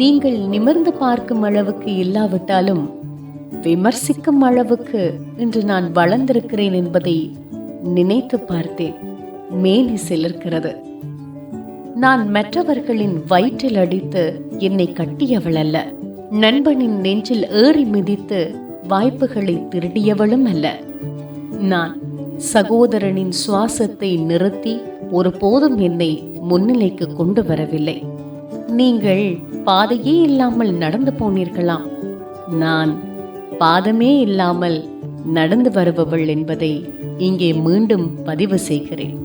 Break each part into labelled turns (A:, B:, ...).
A: நீங்கள் நிமிர்ந்து பார்க்கும் அளவுக்கு இல்லாவிட்டாலும் விமர்சிக்கும் அளவுக்கு இன்று நான் வளர்ந்திருக்கிறேன் என்பதை நினைத்து பார்த்தேன். மேனி சிலிர்க்கிறது. நான் மற்றவர்களின் வயிற்றில் அடித்து என்னை கட்டியவள் அல்ல. நண்பனின் நெஞ்சில் ஏறி மிதித்து வாய்ப்புகளை திருடியவளும் அல்ல. நான் சகோதரனின் சுவாசத்தை நிறுத்தி ஒருபோதும் என்னை முன்னிலைக்கு கொண்டு வரவில்லை. நீங்கள் பாதையே இல்லாமல் நடந்து போனீர்களாம் நான் பாதமே இல்லாமல் நடந்து வருபவள் என்பதை இங்கே மீண்டும் பதிவு செய்கிறேன்.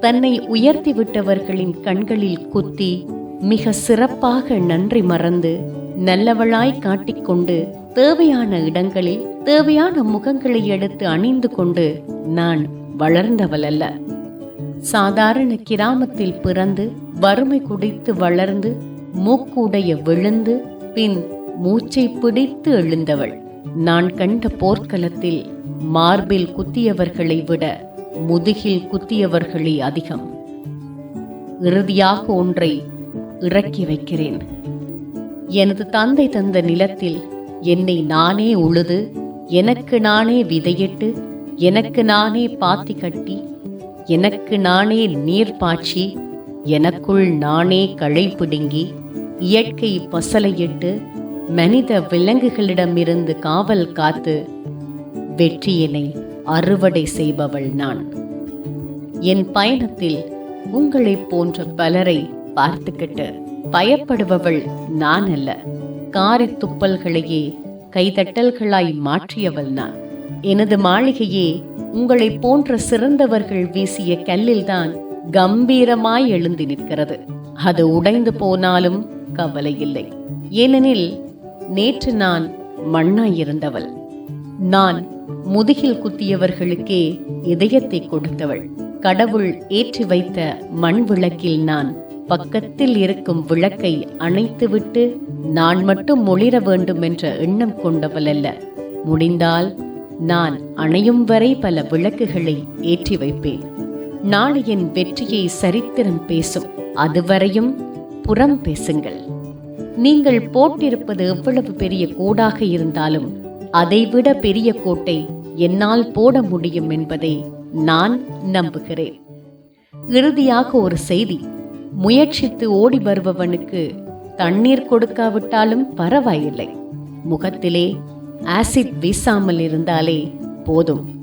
A: தன்னை உயர்த்தி விட்டவர்களின் கண்களில் குத்தி மிக சிறப்பாக நன்றி மறந்து நல்லவளாய் காட்டிக்கொண்டு தேவையான இடங்களில் தேவையான முகங்களை எடுத்து அணிந்து கொண்டு நான் வளர்ந்தவள் அல்ல. சாதாரண கிராமத்தில் பிறந்து வறுமை குடித்து வளர்ந்து மூக்குடைய விழுந்து பின் மூச்சை பிடித்து எழுந்தவள். நான் கண்ட போர்க்களத்தில் மார்பில் குத்தியவர்களை விட முதுகில் குத்தியவர்களே அதிகம். இறுதியாக ஒன்றை இறக்கி வைக்கிறேன். எனது தந்தை தந்த நிலத்தில் என்னை நானே உழுது எனக்கு நானே விதையிட்டு எனக்கு நானே பாத்தி கட்டி எனக்கு நானே நீர் பாய்ச்சி எனக்குள் நானே களை பிடுங்கி இயற்கை பசலையிட்டு மனித விலங்குகளிடமிருந்து காவல் காத்து வெற்றியினை அறுவடை செய்பவள் நான். என் பயணத்தில் உங்களைப் போன்ற பலரை பார்த்துக்கிட்டு பயப்படுபவள் நான் அல்ல காரித்துப்பல்களையே கைதட்டல்களாய் மாற்றியவள் நான். எனது மாளிகையே உங்களைப் போன்ற சிறந்தவர்கள் வீசிய கல்லில்தான் கம்பீரமாய் எழுந்து நிற்கிறது. அது உடைந்து போனாலும் கவலை இல்லை. ஏனெனில் நேற்று நான் மண்ணாயிருந்தவள். நான் முதுகில் குத்தியவர்களுக்கே இதயத்தை கொடுத்தவள். கடவுள் ஏற்றி வைத்த மண் விளக்கில் நான் பக்கத்தில் இருக்கும் விளக்கை அணைத்துவிட்டு நான் மட்டும் ஒளிர வேண்டும் என்ற எண்ணம் கொண்டவள் அல்ல. முடிந்தால் நான் அணையும் வரை பல விளக்குகளை ஏற்றி வைப்பேன். நாளை என் வெற்றியை சரித்திரம் பேசும். அதுவரையும் புறம் பேசுங்கள். நீங்கள் போட்டிருப்பது எவ்வளவு பெரிய கோடாக இருந்தாலும் அதைவிட பெரிய கோட்டை என்னால் போட முடியும் என்பதை நான் நம்புகிறேன். இறுதியாக ஒரு செய்தி. முயற்சித்து ஓடி வருபவனுக்கு தண்ணீர் கொடுக்காவிட்டாலும் பரவாயில்லை. முகத்திலே ஆசிட் வீசாமல் இருந்தாலே போதும்.